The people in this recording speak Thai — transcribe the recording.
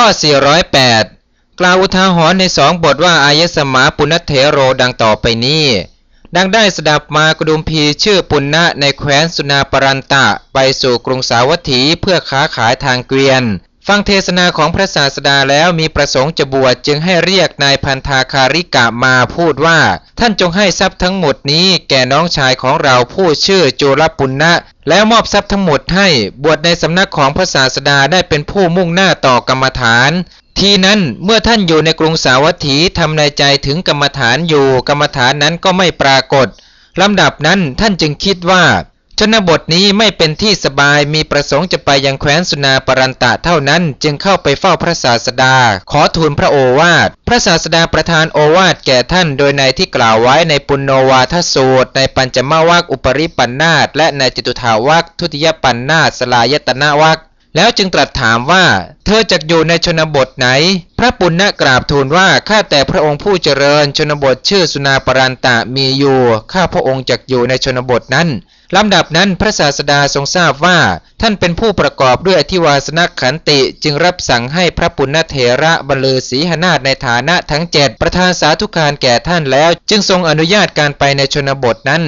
ข้อ 408 กล่าวอุทาหรณ์ในสองบทว่า อายสมาปุณเถโรดังต่อไปนี้ ดังได้สดับมากระดุมพีชื่อปุณณะในแคว้นสุนาปรันตะ ไปสู่กรุงสาวัตถีเพื่อค้าขายทางเกวียน ฟังเทศนาของพระศาสดาแล้วมีประสงค์จะบวชจึงให้เรียกนายพันธาคาริกะมาพูดว่า ท่านจงให้ทรัพย์ทั้งหมดนี้แก่น้องชายของเราผู้ชื่อจุลปุณณะ แล้วมอบทรัพย์ทั้งหมดให้บวชในสำนักของพระศาสดาได้เป็นผู้มุ่งหน้าต่อกรรมฐาน ทีนั้นเมื่อท่านอยู่ในกรุงสาวัตถีทำในใจถึงกรรมฐานอยู่กรรมฐานนั้นก็ไม่ปรากฏลำดับนั้นท่านจึงคิดว่า ชนบทนี้ไม่เป็นที่สบายมีประสงค์จะไปยังแคว้นสุนาปรันตะเท่านั้น จึงเข้าไปเฝ้าพระศาสดา ขอทูลพระโอวาท พระศาสดาประทานโอวาทแก่ท่านโดยในที่กล่าวไว้ในปุณโนวาทสูตร ในปัญจมาวักอุปริปันนาตและในจตุถาวักทุติยปันนาตสลายตนาวัก แล้วจึงตรัสถามว่า เธอจะอยู่ในชนบทไหน พระปุณณะกราบทูลว่าข้าแต่พระองค์ผู้เจริญ ชนบทชื่อสุนาปรันตะมีอยู่ข้าพระองค์จักอยู่ในชนบทนั้นลำดับนั้นพระศาสดาทรงทราบว่า ท่านเป็นผู้ประกอบด้วยอธิวาสนขันติจึงรับสั่งให้พระปุณณเถระบรรลือศีหนาถในฐานะทั้งเจ็ดประทานสาธุการแก่ท่านแล้ว จึงทรงอนุญาตการไปในชนบทนั้น